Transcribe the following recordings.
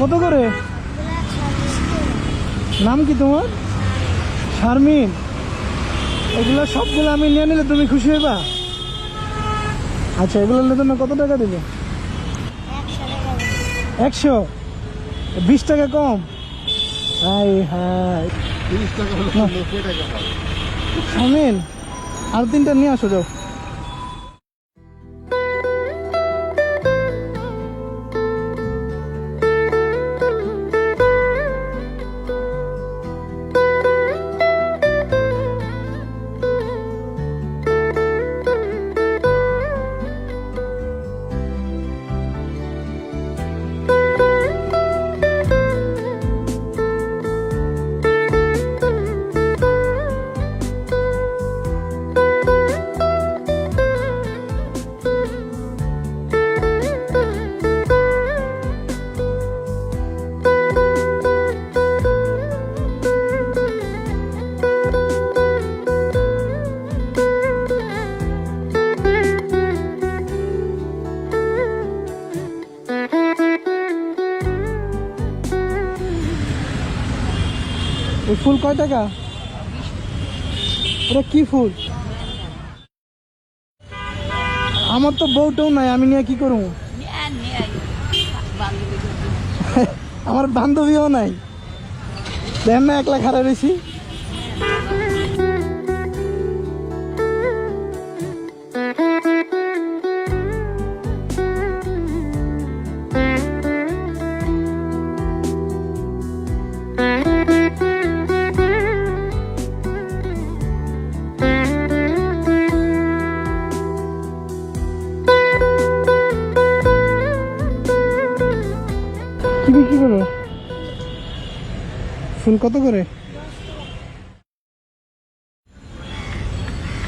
কত করে? নাম কি তোমার? শারমিন। এগুলো সবগুলো আমি নিয়ে নিলে তুমি খুশি হইবা? আচ্ছা এগুলো নিলে তুমি কত টাকা দেবে? একশো। বিশ টাকা কম। High high. তিরিশ না। নব্বই টাকা পাবে। শারমিন আর তিনটা নিয়ে আসো যাও। এই ফুল কয় টাকা? ওটা কি ফুল? আমার তো বউটাও নাই আমি নিয়ে কি করব? আমার বান্ধবীও নাই। দেখেন না একলা খারাপ রয়েছি। বিক্রি করো? ফুল কত করে?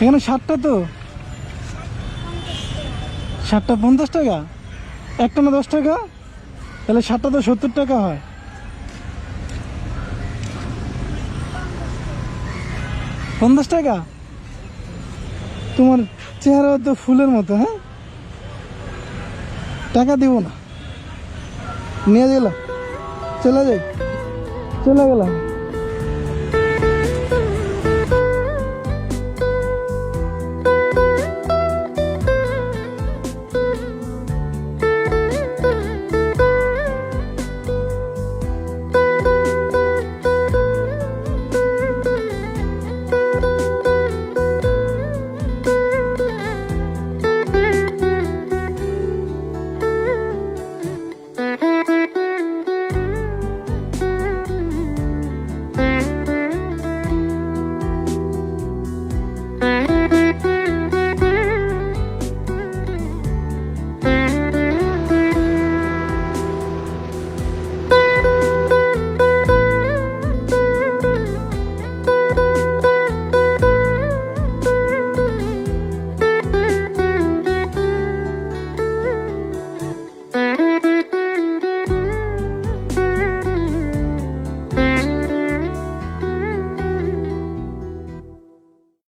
এখানে ষাটটা তো? ষাটটা পঞ্চাশ টাকা? একটা না দশ টাকা? তাহলে ষাটটা তো সত্তর টাকা হয়। পঞ্চাশ টাকা? তোমার চেহারা তো ফুলের মতো হ্যাঁ? টাকা দিব না। নিয়ে গেল চলে যাই চলে গেলাম।